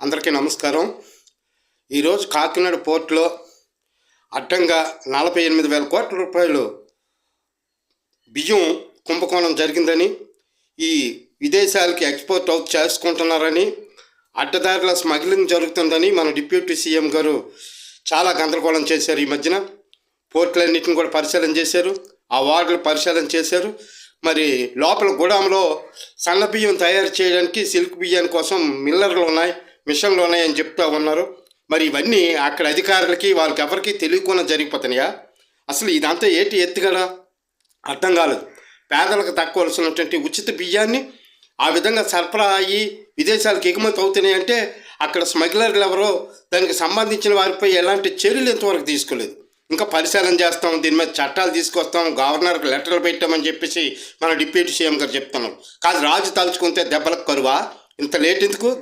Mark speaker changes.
Speaker 1: అందరికీ నమస్కారం. ఈరోజు కాకినాడ పోర్టులో అడ్డంగా నలభై ఎనిమిది వేల కోట్ల రూపాయలు బియ్యం కుంభకోణం జరిగిందని ఈ విదేశాలకి ఎక్స్పోర్ట్ అవుట్ చేసుకుంటున్నారని అడ్డదారుల స్మగ్లింగ్ జరుగుతుందని మన డిప్యూటీ సీఎం గారు చాలా గందరగోళం చేశారు ఈ మధ్యన. పోర్టులన్నింటిని కూడా పరిశీలన చేశారు ఆ వార్డులు పరిశీలన చేశారు. మరి లోపల గోడాంలో సన్న బియ్యం తయారు చేయడానికి సిల్క్ బియ్యం కోసం మిల్లర్లు ఉన్నాయి. మిషన్లు ఉన్నాయని చెప్తూ ఉన్నారు. మరి ఇవన్నీ అక్కడ అధికారులకి వాళ్ళకి ఎవరికి తెలియకుండా జరిగిపోతున్నాయా? అసలు ఇదంతా ఏంటి ఎత్తుగడ అర్థం కాలేదు. పేదలకు తక్కువలసినటువంటి ఉచిత బియ్యాన్ని ఆ విధంగా సరఫరా అయ్యి విదేశాలకు ఎగుమతి అవుతున్నాయి అంటే అక్కడ స్మగ్లర్లు ఎవరో దానికి సంబంధించిన వారిపై ఎలాంటి చర్యలు ఇంతవరకు తీసుకోలేదు. ఇంకా పరిశీలన చేస్తాం దీని మీద చట్టాలు తీసుకొస్తాం గవర్నర్కి లెటర్లు పెట్టామని చెప్పేసి మన డిప్యూటీ సీఎం గారు చెప్తున్నారు. కాదు రాజు తలుచుకుంటే దెబ్బలకు కరువా? ఇంత లేట్ ఎందుకు?